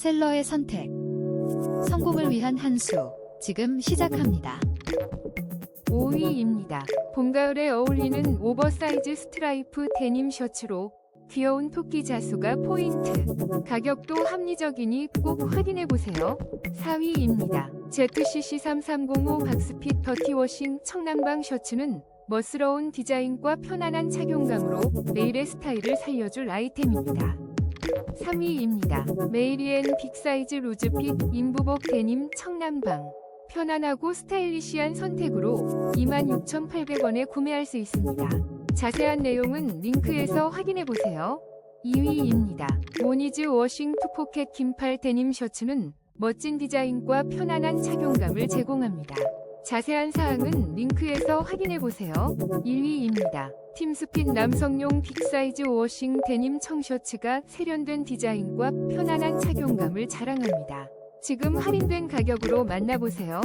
셀러의 선택. 성공을 위한 한 수. 지금 시작합니다. 5위입니다. 봄가을에 어울리는 오버사이즈 스트라이프 데님 셔츠로 귀여운 토끼 자수가 포인트. 가격도 합리적이니 꼭 확인해보세요. 4위입니다. ZCC3305 박스핏 더티워싱 청남방 셔츠는 멋스러운 디자인과 편안한 착용감으로 내일의 스타일을 살려줄 아이템입니다. 3위입니다. 메이리엔 빅사이즈 루즈핏 인부복 데님 청남방. 편안하고 스타일리시한 선택으로 26,800원에 구매할 수 있습니다. 자세한 내용은 링크에서 확인해보세요. 2위입니다. 모니즈 워싱 투포켓 긴팔 데님 셔츠는 멋진 디자인과 편안한 착용감을 제공합니다. 자세한 사항은 링크에서 확인해 보세요. 1위입니다. 팀스핏 남성용 빅사이즈 워싱 데님 청셔츠가 세련된 디자인과 편안한 착용감을 자랑합니다. 지금 할인된 가격으로 만나보세요.